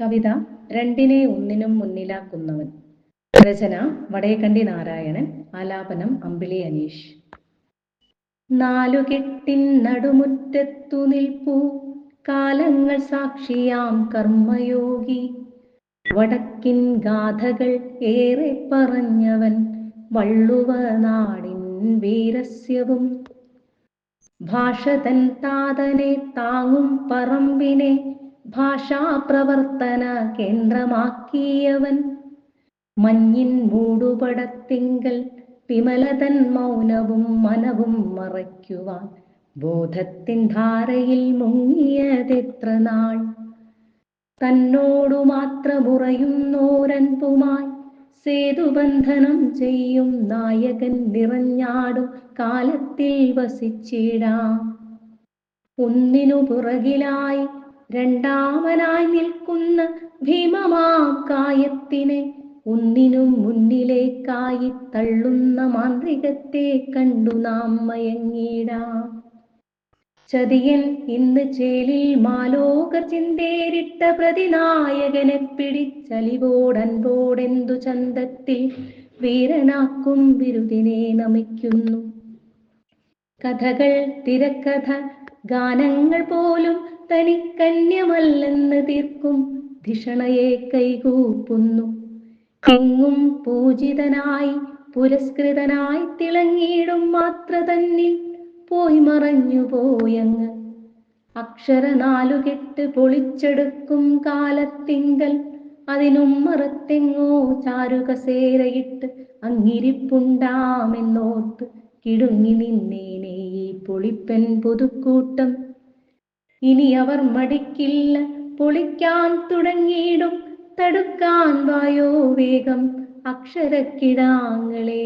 കവിത രണ്ടിനെ ഒന്നിനും മുന്നിലാക്കുന്നവൻ. രചന വടയക്കണ്ടി നാരായണൻ. ആലാപനം അമ്പിളി അനീഷ്. നാലുകെട്ടിൻ നടുമുറ്റത്തു നിൽപ്പൂ. കാലങ്ങൾ സാക്ഷിയാം കർമ്മയോഗി. വടക്കിൻ ഗാഥകൾ ഏറെ പറഞ്ഞവൻ വള്ളുവ നാടിൻ വീരസ്യവും. ഭാഷതൻ താതനെ താങ്ങും പറമ്പിനെ ഭാഷാപ്രവർത്തന കേന്ദ്രമാക്കിയവൻ. മഞ്ഞിൻ മൂടുപടത്തിങ്കൽ വിമലതൻ മൗനവും മനവും മറയ്ക്കുവാൻ. ബോധത്തിൻ ധാരയിൽ മുങ്ങിയതെത്ര നാൾ. തന്നോടു മാത്രമുറയുന്നോരൻപുമായി സേതുബന്ധനം ചെയ്യും നായകൻ നിറഞ്ഞാടും കാലത്തിൽ വസിച്ചിടാം. ഒന്നിനു പുറകിലായി രണ്ടാമനായി നിൽക്കുന്ന ഭീമമാം കായത്തിനെ ഒന്നിനും മുന്നിലേക്കായി തള്ളുന്ന മാന്ത്രികത്തെ കണ്ടു നാം മയങ്ങിടാം ചതിയൻ ഇന്ന് ചേലിൽ മാലോക ചിന്തേരിട്ട പ്രതിനായകനെ പിടിച്ചലിവോടൻപോടെന്തു ചന്തത്തിൽ വീരനാക്കും ബിരുദിനെ നമിക്കുന്നു. കഥകൾ തിരക്കഥ ഗാനങ്ങൾ പോലും തനിക്കന്യമല്ലെന്ന് തീർക്കും ധിഷണയെ കൈകൂപ്പുന്നു. എങ്ങും പൂജിതനായി പുരസ്കൃതനായി തിളങ്ങിയിടും മാത്ര തന്നിൽ പോയി മറഞ്ഞു പോയങ്ങ്. അക്ഷര നാലുകെട്ട് പൊളിച്ചെടുക്കും കാലത്തിങ്കൽ അതിനും മറത്തെങ്ങോ ചാരുകസേരയിട്ട് അങ്ങിരിപ്പുണ്ടാമെന്നോർത്ത് കിടുങ്ങി നിന്നേനെ ഈ പൊളിപ്പൻ പുതുക്കൂട്ടം. ഇനി അവർ മടിക്കില്ല. പൊളിക്കാൻ തുടങ്ങിയിടും. തടുക്കാൻ വായോ വേഗം. അക്ഷരക്കിടാങ്ങളെ.